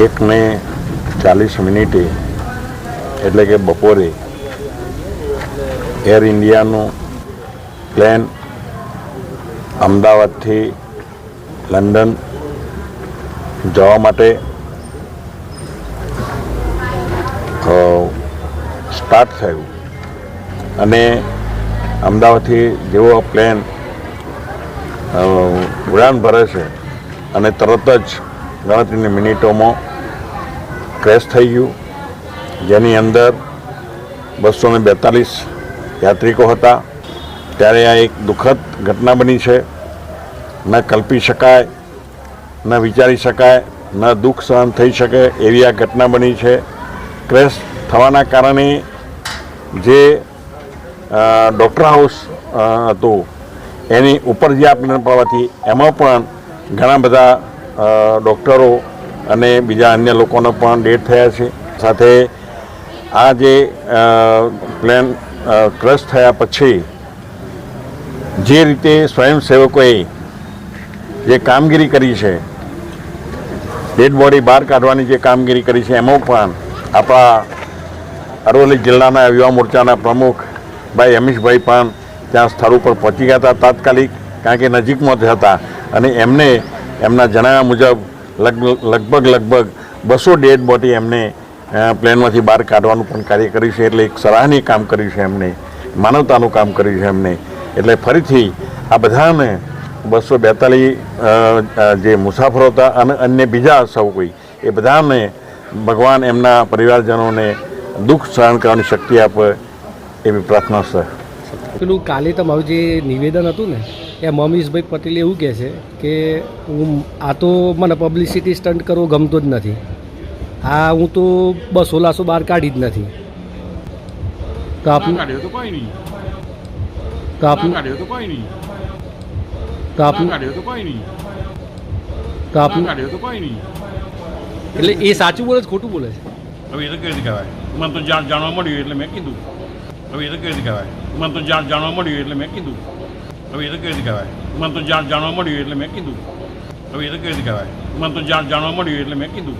એકને ચાલીસ મિનિટે, એટલે કે બપોરે, એર ઇન્ડિયાનું પ્લેન અમદાવાદથી લંડન જવા માટે સ્ટાર્ટ થયું. અને અમદાવાદથી જેવો પ્લેન ઉડાન ભરે છે, અને તરત જ ગણતરીની મિનિટોમાં ક્રેશ થઈ ગયું. જેની અંદર બસો ને બેતાલીસ યાત્રિકો હતા. ત્યારે આ એક દુઃખદ ઘટના બની છે. ન કલ્પી શકાય, ન વિચારી શકાય, ન દુઃખ સહન થઈ શકે એવી આ ઘટના બની છે. ક્રેશ થવાના કારણે જે ડૉક્ટર હાઉસ હતું, એની ઉપર જે આ પડવાથી, એમાં પણ ઘણા બધા ડૉક્ટરો અને બીજા અન્ય લોકોનો પણ ડેથ થયા છે. સાથે આ જે પ્લેન ક્રશ થયા પછી જે રીતે સ્વયંસેવકોએ જે કામગીરી કરી છે, ડેડ બોડી બહાર કાઢવાની જે કામગીરી કરી છે, એમાં પણ આપણા અરવલ્લી જિલ્લાના યુવા મોરચાના પ્રમુખ ભાઈ અમીશભાઈ પણ ત્યાં સ્થળ ઉપર પહોંચી ગયા હતા તાત્કાલિક, કારણ કે નજીકમાં જ હતા અને એમને એમના જણાવ્યા મુજબ લગ- લગભગ લગભગ બસો ડેડ બોડી એમને પ્લેનમાંથી બહાર કાઢવાનું પણ કાર્ય કર્યું છે એટલે એક સરાહનીય કામ કર્યું છે એમને, માનવતાનું કામ કર્યું છે એમને. એટલે ફરીથી આ બધાને બસો બેતાલીસ જે મુસાફરો હતા અને અન્ય બીજા સૌ કોઈ, એ બધાને ભગવાન એમના પરિવારજનોને દુઃખ સહન કરવાની શક્તિ આપે એવી પ્રાર્થના છે. પેલું કાલે તમારું જે નિવેદન હતું ને એ મમીશભાઈ પટેલ એવું કહે છે કે હું આ તો મને પબ્લિસિટી સ્ટન્ટ કરવો ગમતો જ નથી. આ હું તો બસો લાસો બહાર કાઢી જ નથી. તો આપનું તો કોઈ આપનું તો કોઈ આપનું તો કોઈ આપનું કોઈ એટલે એ સાચું બોલે છે ખોટું બોલે છે? હવે એ તો કેવી રીતે કહેવાય? મને તો જાણ જાણવા મળ્યું એટલે મેં કીધું. હવે એ તો કેવી રીતે કહેવાય? મને તો જાણ જાણવા મળ્યું એટલે મેં કીધું. હવે એ તો કેવી રીતે કહેવાય? મને તો જાણ જાણવા મળ્યું એટલે મેં કીધું. હવે એ તો કેવી રીતે કહેવાય? મને તો જાણ જાણવા મળ્યું એટલે મેં કીધું.